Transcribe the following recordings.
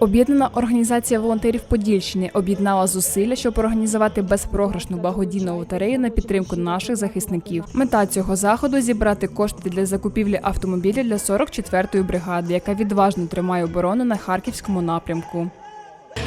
Об'єднана організація волонтерів Подільщини об'єднала зусилля, щоб організувати безпрограшну благодійну лотерею на підтримку наших захисників. Мета цього заходу зібрати кошти для закупівлі автомобіля для 44-ї бригади, яка відважно тримає оборону на харківському напрямку.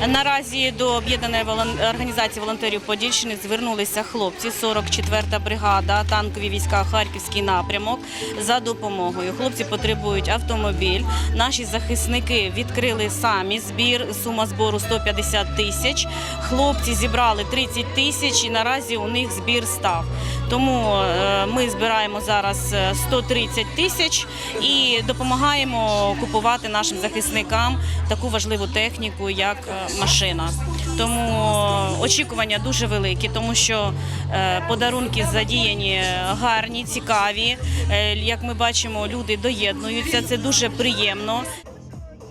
Наразі до об'єднаної організації волонтерів Подільщини звернулися хлопці 44-та бригада, танкові війська, Харківський напрямок за допомогою. Хлопці потребують автомобіль. Наші захисники відкрили самі збір. Сума збору 150 тисяч. Хлопці зібрали 30 тисяч і наразі у них збір став. Тому е, ми збираємо зараз е, 130 тисяч і допомагаємо купувати нашим захисникам таку важливу техніку, як е, машина. Тому очікування дуже великі, тому що е, подарунки задіяні гарні, цікаві. Е, Як ми бачимо, люди доєднуються. Це дуже приємно.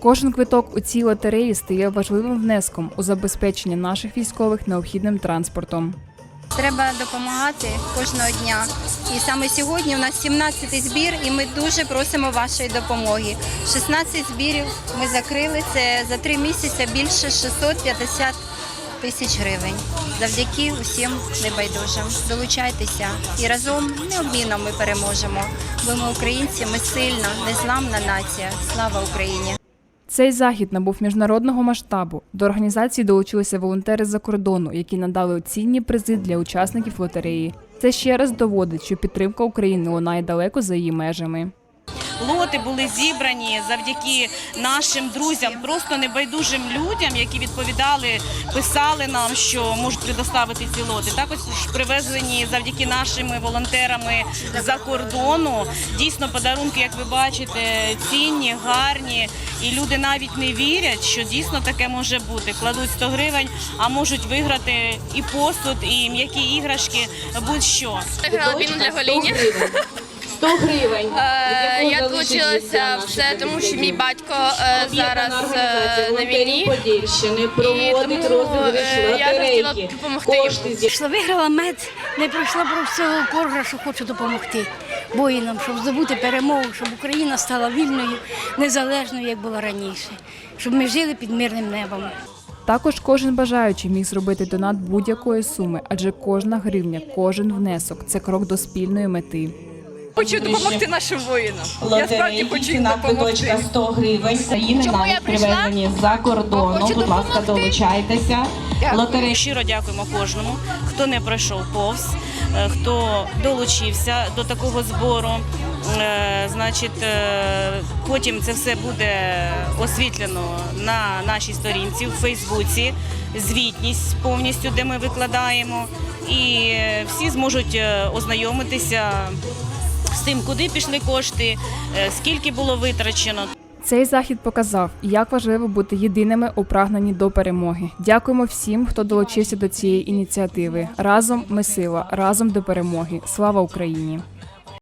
Кожен квиток у цій лотереї стає важливим внеском у забезпечення наших військових необхідним транспортом. Треба допомагати кожного дня. І саме сьогодні у нас 17-й збір, і ми дуже просимо вашої допомоги. 16 збірів ми закрили. Це за три місяці більше 650 тисяч гривень. Завдяки усім небайдужим. Долучайтеся і разом необмінно ми переможемо. Бо ми українці, ми сильна, незламна нація. Слава Україні! Цей захід набув міжнародного масштабу. До організації долучилися волонтери з-за кордону, які надали цінні призи для учасників лотереї. Це ще раз доводить, що підтримка України лунає далеко за її межами. Лоти були зібрані завдяки нашим друзям, просто небайдужим людям, які відповідали, писали нам, що можуть предоставити ці лоти. Також привезені завдяки нашими волонтерами за кордону. Дійсно, подарунки, як ви бачите, цінні, гарні, і люди навіть не вірять, що дійсно таке може бути. Кладуть 100 гривень, а можуть виграти і посуд, і м'які іграшки, будь-що. Грала піну для гоління. 100 гривень. Е, Я долучилася все, тому що мій батько е, зараз е, на війні. Подільщини проводить розіграш я лотерейки. допомогти йому. Кошти зі Що виграла мед, не пройшла про всього програшу, хочу допомогти воїнам, щоб здобути перемогу, щоб Україна стала вільною, незалежною, як була раніше, щоб ми жили під мирним небом. Також кожен бажаючий міг зробити донат будь-якої суми, адже кожна гривня, кожен внесок це крок до спільної мети. Хочу допомогти нашим воїнам. Я справді хочу їм допомогти. квиточка 100 гривень. Країни Чому навіть прийшла? привезені з-за кордону. Будь ласка, долучайтеся. Лотерея Щиро дякуємо кожному, хто не пройшов повз, е, хто долучився до такого збору. Е, Значить, е, потім це все буде освітлено на нашій сторінці в Фейсбуці. Звітність повністю, де ми викладаємо, і всі зможуть ознайомитися тим, куди пішли кошти, е, скільки було витрачено. Цей захід показав, як важливо бути єдиними у прагненні до перемоги. Дякуємо всім, хто долучився до цієї ініціативи. Разом ми сила, разом до перемоги. Слава Україні!